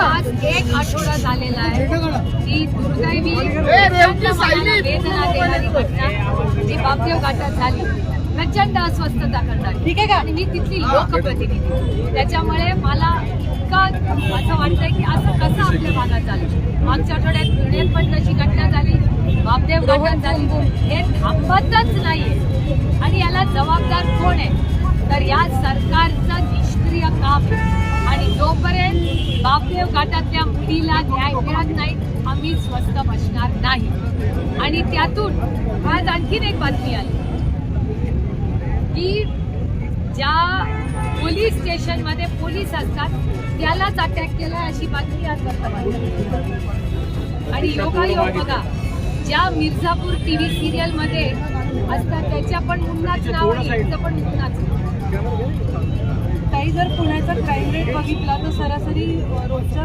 आज एक आठवडा झालेला आहे. ही दुर्दैवी वेदना देणारी घटना जी बापदेव घाटात झाली. प्रचंड अस्वस्थता करणारी. ठीक आहे का? आणि मी तिथली लोकप्रतिनिधी. त्याच्यामुळे मला इतकं असं वाटतंय की असं कसं आपल्या भागात झालं. मागच्या आठवड्यात पुण्यात पण तशी घटना झाली. बापदेव घाटात झाली. हे थांबतच नाहीये. आणि याला जबाबदार कोण आहे? तर या सरकारचं निष्क्रिय काम आहे. आणि जोपर्यंत बापदेव घाटातल्या मुलीला न्याय मिळत नाही आम्ही स्वस्त बसणार नाही. आणि त्यातून आज आणखीन एक बातमी आली. की ज्या पोलीस स्टेशनमध्ये पोलीस असतात त्यालाच अटॅक केला अशी बातमी आज वर्तमानात आणि योगायोग बघा ज्या मिर्झापूर टीव्ही सिरियलमध्ये असतात त्याच्या पण मुन्नाच नाव आहे पण मुन्नाच ताई काही जर पुण्याचा क्राईम रेट बघितला तर सरासरी रोजच्या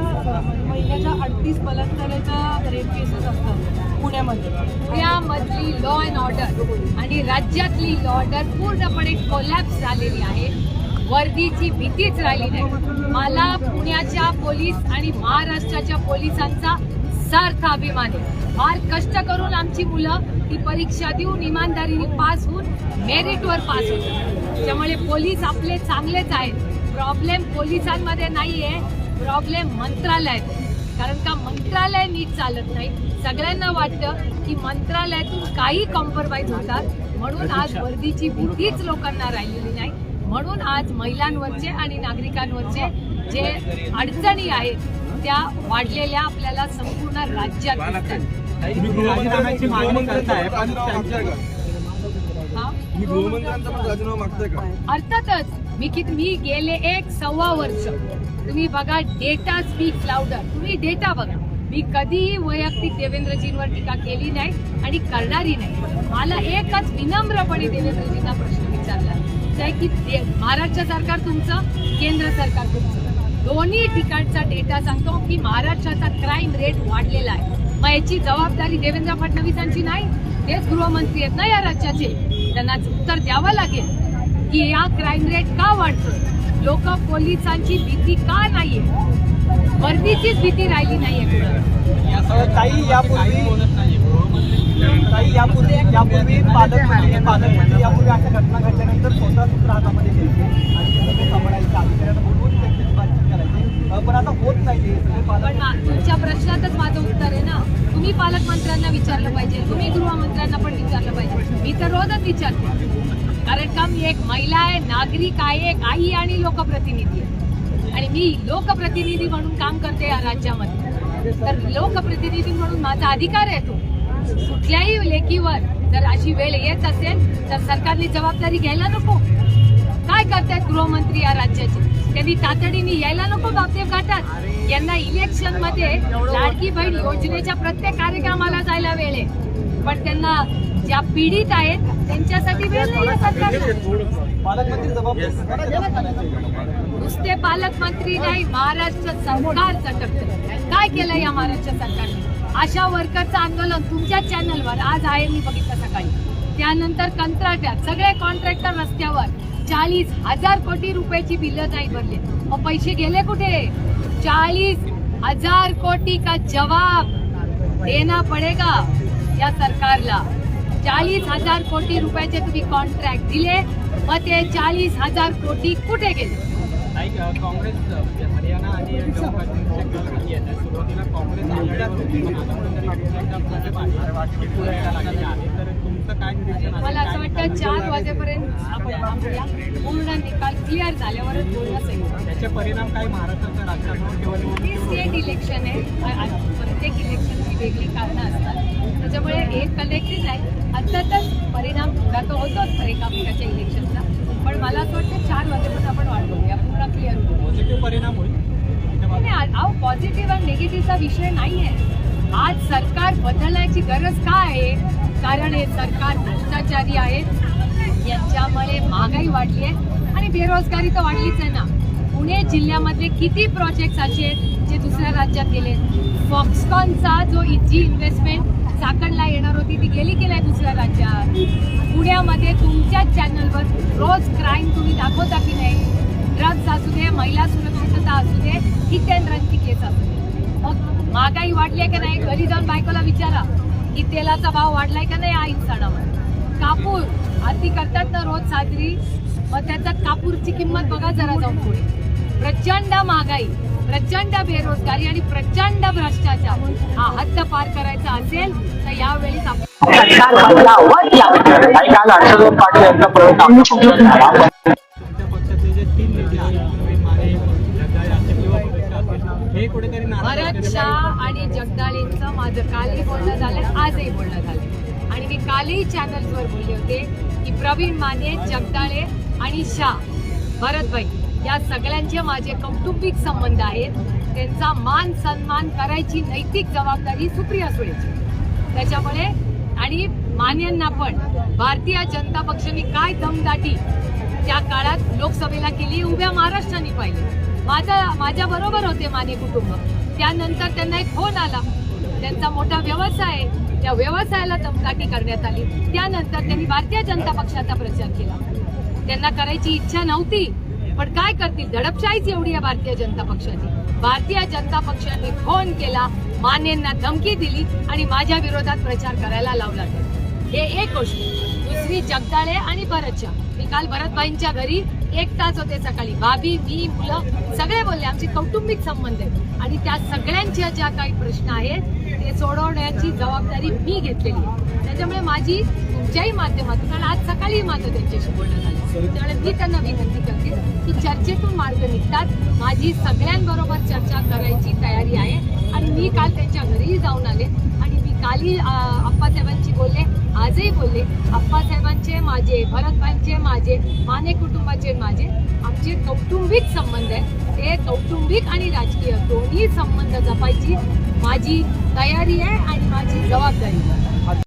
महिन्याच्या अडतीस बलात्काराच्या रेप केसेस असतात पुण्यामध्ये. पुण्यामधली लॉ अँड ऑर्डर आणि राज्यातली लॉ ऑर्डर पूर्णपणे कोलॅप्स झालेली आहे. वर्दीची भीतीच राहिली नाही. मला पुण्याच्या पोलीस आणि महाराष्ट्राच्या पोलिसांचा सार्थ अभिमान आहे. फार कष्ट करून आमची मुलं ती परीक्षा देऊन इमानदारीने पास होऊन मेरिटवर पास होतात. त्यामुळे पोलीस आपले चांगलेच आहेत. प्रॉब्लेम पोलिसांमध्ये नाही आहे प्रॉब्लेम मंत्रालयात. आहे. कारण का मंत्रालय नीट चालत नाही. सगळ्यांना वाटतं की मंत्रालयातून काही कॉम्प्रोमाइज होतात. म्हणून आज वर्दीची भीतीच लोकांना राहिलेली नाही. म्हणून आज महिलांवरचे आणि नागरिकांवरचे जे अडचणी आहेत त्या वाढलेल्या आपल्याला संपूर्ण राज्यात दिसतात. मी गृहमंत्र्यांचा पण राजीनामा मागताय का? अर्थातच मी किती मी गेले एक सव्वा वर्ष. तुम्ही बघा डेटा स्पीक लाउडर तुम्ही डेटा बघा. मी कधीही वैयक्तिक देवेंद्रजींवर टीका केली नाही आणि करणारी नाही. मला एकच विनम्रपणे देवेंद्रजींना प्रश्न विचारला. आहे की महाराष्ट्र सरकार तुमचं केंद्र सरकार तुमचं. दोन्ही ठिकाणचा डेटा सांगतो की महाराष्ट्राचा क्राईम रेट वाढलेला आहे. मग याची जबाबदारी देवेंद्र फडणवीसांची नाही तेच गृहमंत्री आहेत ना या राज्याचे. त्यांना उत्तर द्यावं लागेल की या क्राईम रेट का वाढतो लोक पोलिसांची भीती का नाहीये? वर्दीचीच भीती राहिली नाहीये ताई यापूर्वी यापूर्वी यापूर्वी म्हणजे- पालकमंत्री म्हणजे पालकमंत्री यापूर्वी अशा घटना घडल्यानंतर स्वतः सूत्र हातामध्ये घ्यायचे आणि ते सगळे सांभाळायचे. पण आता होत नाही पण तुमच्या प्रश्नातच माझं उत्तर आहे ना. तुम्ही पालकमंत्र्यांना विचारलं पाहिजे. तुम्ही गृहमंत्र्यांना पण विचारलं पाहिजे. मी तर रोजच विचारते. कारण का मी एक महिला आहे नागरिक आहे एक आई आणि लोकप्रतिनिधी आहे. आणि मी लोकप्रतिनिधी म्हणून काम करते या राज्यामध्ये. तर लोकप्रतिनिधी म्हणून माझा अधिकार आहे तो. कुठल्याही लेखीवर जर अशी वेळ येत असेल तर सरकारने जबाबदारी घ्यायला नको. काय करतायत गृहमंत्री या राज्याचे? त्यांनी तातडीने यायला नको बापदेव घाटात यांना इलेक्शनमध्ये लाडकी बहीण योजनेच्या प्रत्येक कार्यक्रमाला जायला वेळ आहे. पण त्यांना ज्या पीडित आहेत त्यांच्यासाठी वेळ नाही सरकारला नुसते पालकमंत्री नाही महाराष्ट्र सरकार चटकतं काय केलं या महाराष्ट्र सरकारने? आशा वर्करचं आंदोलन तुमच्या चॅनलवर आज आहे मी बघितलं सकाळी. त्यानंतर कंत्राट्यात सगळे कॉन्ट्रॅक्टर रस्त्यावर. चाळीस हजार कोटी रुपयाची बिलं नाही भरले. मग पैसे गेले कुठे? चाळीस हजार कोटी का जवाब देना पडेगा या सरकारला. चाळीस हजार कोटी रुपयाचे तुम्ही कॉन्ट्रॅक्ट दिले मग ते चाळीस हजार कोटी कुठे गेले? काँग्रेस म्हणजे हरियाणा आणि सुरुवातीला काँग्रेस काय? मला असं काय वाटतं चार वाजेपर्यंत पूर्ण निकाल क्लिअर झाल्यावरच बोलणं आहे त्याचे परिणाम काय महाराष्ट्राच्या राजकारणावर स्टेट इलेक्शन आहे. प्रत्येक इलेक्शनची वेगळी कारणं असतात. त्याच्यामुळे हे कलेक्टिव्ह आहे. अर्थातच परिणाम थोडा तो होतोच एकामेकाच्या इलेक्शनचा पण मला असं वाटतं चार वाजेपर्यंत आपण वाट बघूया. पूर्ण क्लिअर पॉझिटिव्ह परिणाम होईल. नाही अहो पॉझिटिव्ह आणि निगेटिव्हचा विषय नाही आहे आज सरकार बदलण्याची गरज का आहे? कारण हे सरकार भ्रष्टाचारी आहेत यांच्यामुळे महागाई वाढली आहे आणि बेरोजगारी तर वाढलीच आहे ना. पुणे जिल्ह्यामधले किती प्रोजेक्ट्स असे आहेत जे दुसऱ्या राज्यात गेले फॉक्सकॉनचा जो जी इन्व्हेस्टमेंट चाकणला येणार होती ती गेली की नाही दुसऱ्या राज्यात? पुण्यामध्ये तुमच्याच चॅनलवर रोज क्राईम तुम्ही दाखवता की नाही? ड्रग्ज असू दे महिला सुरक्षितता असू दे हिट अँड केस असू दे. मग महागाई वाढली आहे की नाही? घरी जाऊन बायकोला विचारा. तेलाचा भाव वाढलाय का नाही आई सणावर कापूर आरती करतात ना रोज साजरी मग त्याच्यात कापूरची किंमत बघा जरा जाऊन पुढे. प्रचंड महागाई प्रचंड बेरोजगारी आणि प्रचंड भ्रष्टाचार हा हद्द पार करायचा असेल तर यावेळी आपण आणि काल हर्षवर्धन पाटील यांचा भरत शाह आणि जगदाळेंचं माझं कालही बोलणं झालं आजही बोलणं झालं. आणि मी कालही चॅनल्सवर बोलले होते की प्रवीण माने जगदाळे आणि शाह भरतभाई या सगळ्यांचे माझे कौटुंबिक संबंध आहेत. त्यांचा मान सन्मान करायची नैतिक जबाबदारी सुप्रिया सुळेची. त्याच्यामुळे आणि मान्यांना पण भारतीय जनता पक्षाने काय दमदाटी त्या काळात लोकसभेला केली उभ्या महाराष्ट्राने पाहिली. माझा माझ्या बरोबर होते माने कुटुंब. त्यानंतर त्यांना एक फोन आला. त्यांचा मोठा व्यवसाय आहे त्या व्यवसायाला दमदाटी करण्यात आली. त्यानंतर त्यांनी भारतीय जनता पक्षाचा प्रचार केला. त्यांना करायची इच्छा नव्हती पण काय करतील? धडपशाहीच एवढी आहे भारतीय जनता पक्षाची. भारतीय जनता पक्षाने फोन केला मानेंना धमकी दिली आणि माझ्या विरोधात प्रचार करायला लावला. हे एक गोष्ट. दुसरी जगदाळे आणि भरतच्या काल भरतभाईंच्या घरी एक तास होते सकाळी. भाभी मी मुलं सगळे बोलले आमचे कौटुंबिक संबंध आहेत. आणि त्या सगळ्यांच्या ज्या काही प्रश्न आहेत ते सोडवण्याची जबाबदारी मी घेतलेली आहे. त्याच्यामुळे माझी तुमच्याही माध्यमातून आणि आज सकाळी माझं त्यांच्याशी बोलणं झालं. त्यामुळे मी त्यांना विनंती करते की चर्चेतून मार्ग निघतात. माझी सगळ्यांबरोबर चर्चा करायची तयारी आहे. आणि मी काल त्यांच्या घरीही जाऊन आले. कालही आप्पासाहेबांशी अप्पासाहेबांशी बोलले आजही बोलले अप्पासाहेबांचे माझे भरतबाईंचे माझे माने कुटुंबाचे माझे आमचे कौटुंबिक संबंध आहे ते कौटुंबिक आणि राजकीय दोन्ही संबंध जपायची माझी तयारी आहे आणि माझी जबाबदारी आहे.